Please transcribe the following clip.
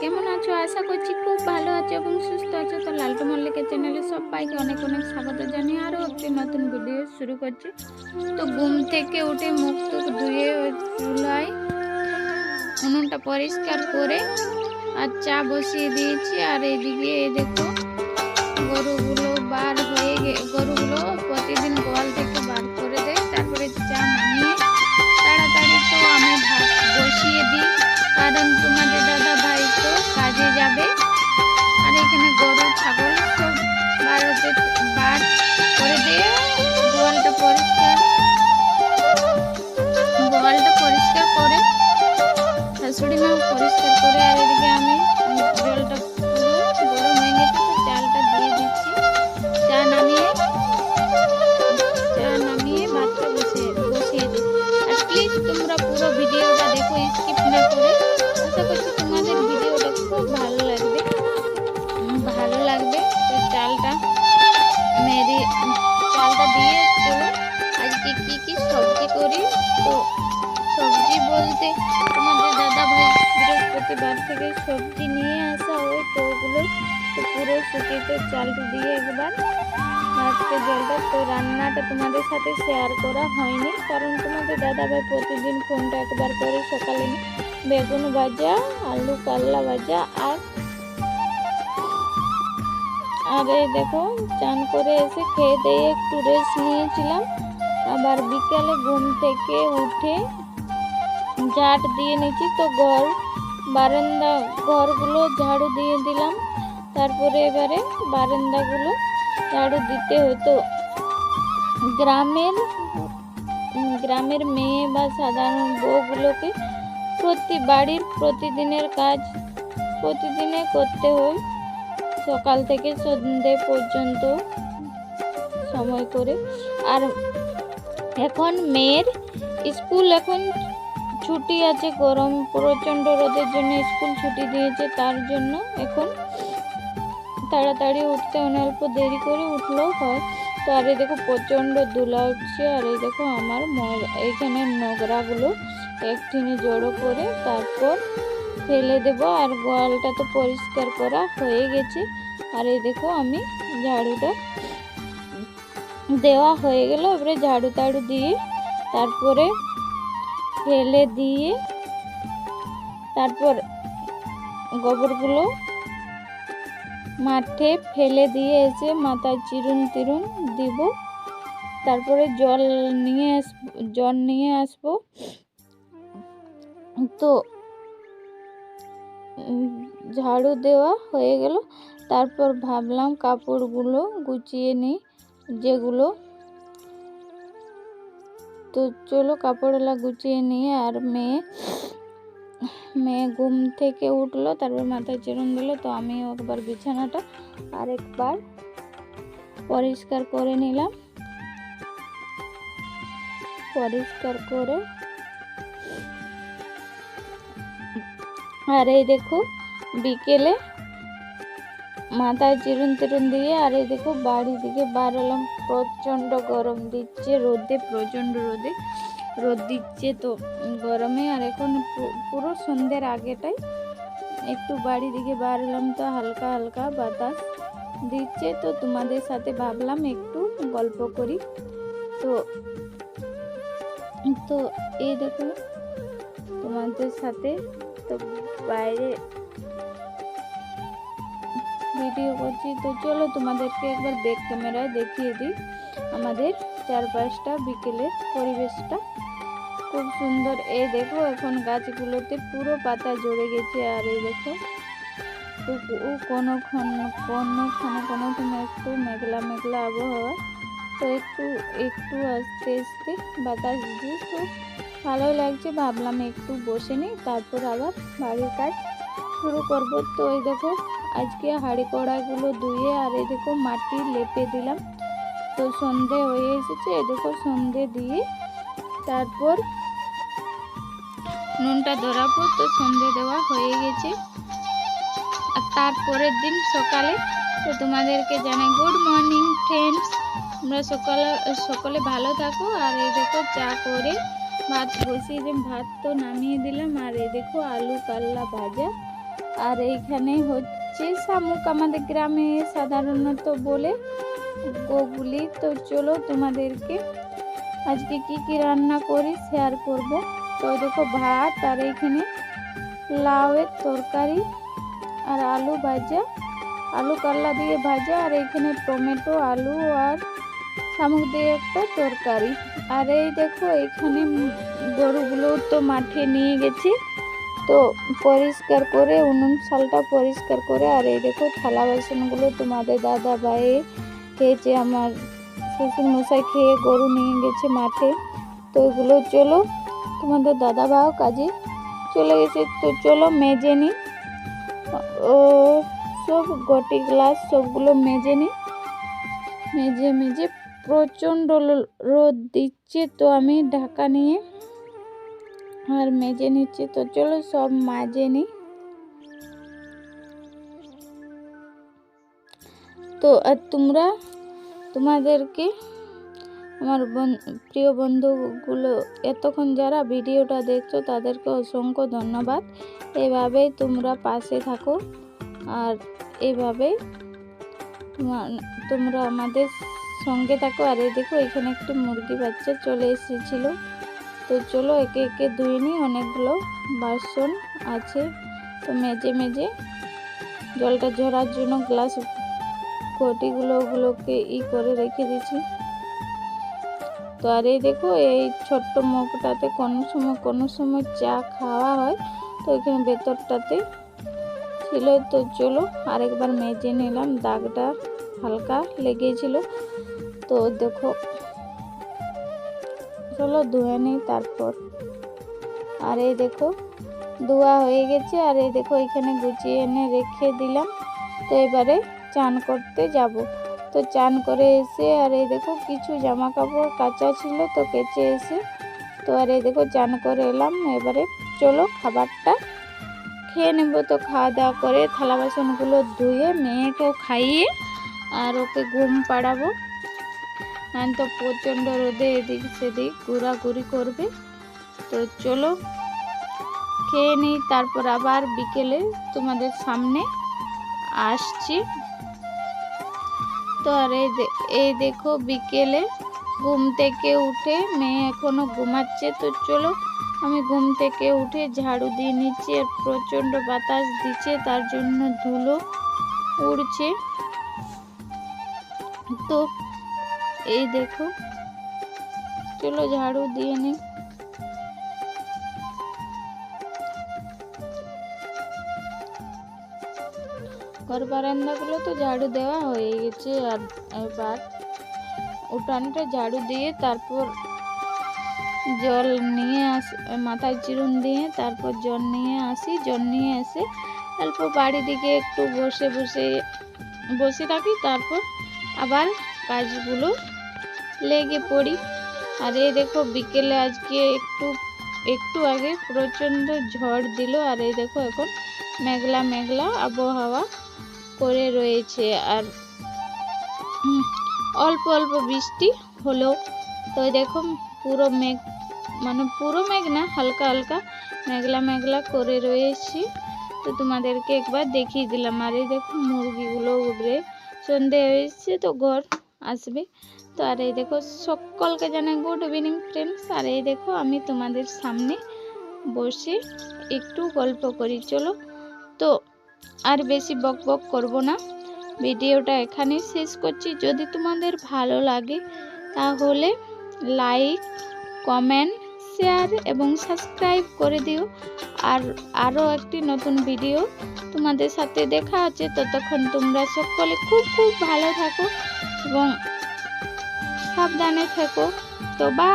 কেমন আছো? আশা করছি খুব ভালো আছো এবং সুস্থ আছো। তো লালটু মল্লিকের চ্যানেলে সবাইকে অনেক অনেক স্বাগত জানিয়ে আরও একটি নতুন ভিডিও শুরু করছি। তো ঘুম থেকে উঠে মুখ টুক ধুয়ে চুলায় উনুনটা পরিষ্কার করে আর চা বসিয়ে দিয়েছি। আর এইদিকে এই দেখো বাড়িতে বার করে দিয়ে সবজি তোমাদের দাদা ভাই বৃহস্পতিবার থেকে সবজি নিয়ে আসা হয়। তো ওগুলো পুরো চালটা দিয়ে একবার। আজকে জলটা, তো রান্নাটা তোমাদের সাথে শেয়ার করা হয়নি। কারণ তোমাদের দাদা ভাই প্রতিদিন ফোনটা একবার করে সকালে বেগুন ভাজা, আলু কাল্লা ভাজা আর আর এই দেখো, চান করে এসে খেয়ে দিয়ে একটু রেস্ট নিয়েছিলাম। আবার বিকেলে ঘুম থেকে উঠে ঝাট দিয়ে নিয়েছি। তো ঘর, বারান্দা, ঘরগুলো ঝাড়ু দিয়ে দিলাম। তারপরে এবারে বারান্দাগুলো ঝাড়ু দিতে হতো। গ্রামের গ্রামের মেয়ে বা সাধারণ বউগুলোকে প্রতি বাড়ির প্রতিদিনের কাজ প্রতিদিনে করতে হয়। সকাল থেকে সন্ধে পর্যন্ত সময় করে। আর এখন মেয়ের স্কুল এখন ছুটি আছে, গরম, প্রচণ্ড রোদের জন্য স্কুল ছুটি দিয়েছে, তার জন্য এখন তাড়াতাড়ি উঠতে অনেক দেরি করে উঠলেও হয়। তো আর এই দেখো প্রচণ্ড ধুলা উঠছে, আর এই দেখো আমার এইখানে নোংরাগুলো একঠিনে জড়ো করে তারপর ফেলে দেব, আর গোয়ালটা তো পরিষ্কার করা হয়ে গেছে। আর এই দেখো আমি ঝাড়ুটা দেওয়া হয়ে গেল, এবারে ঝাড়ু তাড়ু দিয়ে তারপরে ফেলে দিয়ে তারপর গোবরগুলো মাঠে ফেলে দিয়ে এসে মাথায় চিরুন তিরুন দিব। তারপরে জল নিয়ে আসব জল নিয়ে আসব। তো ঝাড়ু দেওয়া হয়ে গেল। তারপর ভাবলাম কাপড়গুলো গুছিয়ে নিই, যেগুলো তো চলো কাপড়গুলো গুছিয়ে নিয়ে আর মেয়ে মেয়ে ঘুম থেকে উঠল, তারপর মাথায় চিরুন দিল। তো আমি একবার বিছানাটা আরেকবার পরিষ্কার করে নিলাম। পরিষ্কার করে আর এই দেখো বিকেলে মাথায় চিরুন তিরুন দিয়ে আর এই দেখো বাড়ি দিকে বার হলাম। প্রচণ্ড গরম দিচ্ছে, রোদে, প্রচণ্ড রোদে। রোদ দিচ্ছে তো গরমে, আর এখন পুরো সন্ধ্যের আগেটাই। একটু বাড়ি দিকে বার হলাম তো হালকা হালকা বাতাস দিচ্ছে তো তোমাদের সাথে ভাবলাম একটু গল্প করি। তো তো এই দেখো তোমাদের সাথে তো বাইরে ভিডিও করছি। তো চলো তোমাদেরকে একবার ব্যাক ক্যামেরায় দেখিয়ে দিই আমাদের চারপাশটা, বিকেলের পরিবেশটা। খুব সুন্দর। এই দেখো, এখন গাছগুলোতে পুরো পাতা জড়ে গেছে। আর এই দেখো ও কোনো কোনোখানে কোনোখানে একটু মেঘলা মেঘলা আবহাওয়া। তো একটু একটু আস্তে আস্তে বাতাস দিয়ে তো ভালোই লাগছে। ভাবলাম একটু বসে নিই, তারপর আবার বাড়ির কাজ শুরু করব। তো এই দেখো আজকে হাঁড়ি কড়াইগুলো ধুয়ে আর এই দেখো মাটি লেপে দিলাম। তো সন্ধে হয়ে এসেছে এই দেখো সন্ধে দিয়ে তারপর নুনটা ধরাবো। তো সন্ধে দেওয়া হয়ে গেছে। আর তারপরের দিন সকালে তো তোমাদেরকে জানাই গুড মর্নিং ফ্রেন্ডস তোমরা সকালে, সকলে ভালো থাকো। আর এই দেখো চা করে ভাত বসিয়ে যে ভাত তো নামিয়ে দিলাম। আর এই দেখো আলু কাল্লা ভাজা। আর এইখানে হচ্ছে শামুক আমাদের গ্রামে সাধারণত বলে ওগুলি তো চলো তোমাদেরকে আজকে কি কি রান্না করি শেয়ার করব। তো দেখো ভাত, আর এইখানে লাউয়ের তরকারি আর আলু ভাজা, আলু কাল্লা দিয়ে ভাজা, আর এইখানে টমেটো, আলু আর শামুক দিয়ে একটা তরকারি। আর এই দেখো এখানে গরুগুলো তো মাঠে নিয়ে গেছি। তো পরিষ্কার করে, উনুন শালটা পরিষ্কার করে, আর এই দেখো থালা বাসনগুলো তোমাদের দাদা ভাই খেয়েছে, আমার শ্বশুর মশাই খেয়ে গরু নিয়ে গেছে মাঠে। তো এগুলো চলো, তোমাদের দাদা ভাইও কাজে চলে গেছে, তো চলো মেজে নিই ও, সব গটি গ্লাস সবগুলো মেজে নিই মেজে মেজে প্রচণ্ড রোদ দিচ্ছে, তো আমি ঢাকা নিয়ে আর মেজে নিচ্ছি তো, চলো সব মাজে নিই। তো, আর তোমরা, তোমাদেরকে, আমার প্রিয় বন্ধুগুলো, এতক্ষণ যারা ভিডিওটা দেখছ তাদেরকে অসংখ্য ধন্যবাদ। এভাবেই তোমরা পাশে থাকো, আর এভাবেই তোমা- তোমরা আমাদের সঙ্গে থাকো। আর এই দেখো এখানে একটি মুরগি বাচ্চা চলে এসেছিল। তো চলো একে একে ধুয়ে নিই, অনেকগুলো বাসন আছে। তো মেজে মেজে জলটা ঝরার জন্য গ্লাস কটিগুলো ওগুলোকে ই করে রেখে দিয়েছি তো আর এই দেখো, এই ছোট্ট মুখটাতে কোনো সময় কোনো সময় চা খাওয়া হয়। তো এখানে ভেতরটাতে ছিল। তো চলো আরেকবার মেজে নিলাম, দাগটা হালকা লেগেছিল। তো দেখো চলো ধুয়ে নিই তারপর। আর এই দেখো, ধোয়া হয়ে গেছে। আর এই দেখো, এখানে গুছিয়ে এনে রেখে দিলাম। তো এবারে চান করতে যাব। তো চান করে এসে, আর এই দেখো, কিছু জামা কাপড় কাঁচা ছিল তো কেচে এসে, তো আর এই দেখো, চান করে এলাম। এবারে চলো, খাবারটা খেয়ে নেব। তো খাওয়া দাওয়া করে থালা বাসনগুলো ধুয়ে, মেয়েকেও খাইয়ে, আর ওকে ঘুম পাড়াবো। তো প্রচণ্ড রোদে এদিক সেদিক ঘোরাঘুরি করবে। তো চলো, খেয়ে নিই, তারপর আবার বিকেলে তোমাদের সামনে আসছি। তো আর এই দেখো বিকেলে ঘুম থেকে উঠে মেয়ে এখনও ঘুমাচ্ছে। তো চলো, আমি ঘুম থেকে উঠে ঝাড়ু দিয়ে নিচ্ছি, আর প্রচণ্ড বাতাস দিচ্ছে, তার জন্য ধুলো উড়ছে। তো এই দেখো। চলো ঝাড়ু দিয়ে নিই ঘর বারান্দাগুলো তো ঝাড়ু দেওয়া হয়ে গেছে। আর এবার উঠানটা ঝাড়ু দিয়ে তারপর জল নিয়ে আস, মাথায় চিরুন দিয়ে তারপর জল নিয়ে আসি। জল নিয়ে এসে অল্প বাড়ি দিকে একটু বসে বসে বসে থাকি। তারপর আবার কাজগুলো লেগে পড়ি। আর এই দেখো, বিকেলে আজকে একটু একটু আগে প্রচণ্ড ঝড় দিল। আর এই দেখো, এখন মেঘলা মেঘলা আবহাওয়া করে রয়েছে। আর অল্প অল্প বৃষ্টি হলো তো দেখো, পুরো মেঘ মানে পুরো মেঘ না, হালকা হালকা মেঘলা মেঘলা করে রয়েছে। তো তোমাদেরকে একবার দেখিয়ে দিলাম। আর এই দেখো, মুরগিগুলো উড়ে সন্ধে হয়েছে তো ঘর আসবে। তো আর এই দেখো, সকলকে জানাই গুড ইভিনিং ফ্রেন্ডস আর এই দেখো, আমি তোমাদের সামনে বসে একটু গল্প করি, চলো। তো আর বেশি বক বক করব না। ভিডিওটা এখানে শেষ করছি। যদি তোমাদের ভালো লাগে, তাহলে লাইক কমেন্ট শেয়ার এবং সাবস্ক্রাইব করে দিও। আর আরও একটি নতুন ভিডিও তোমাদের সাথে দেখা আছে ততক্ষণ তোমরা সকলে খুব খুব ভালো থাকো এবং সাবধানে থেকো। তো বা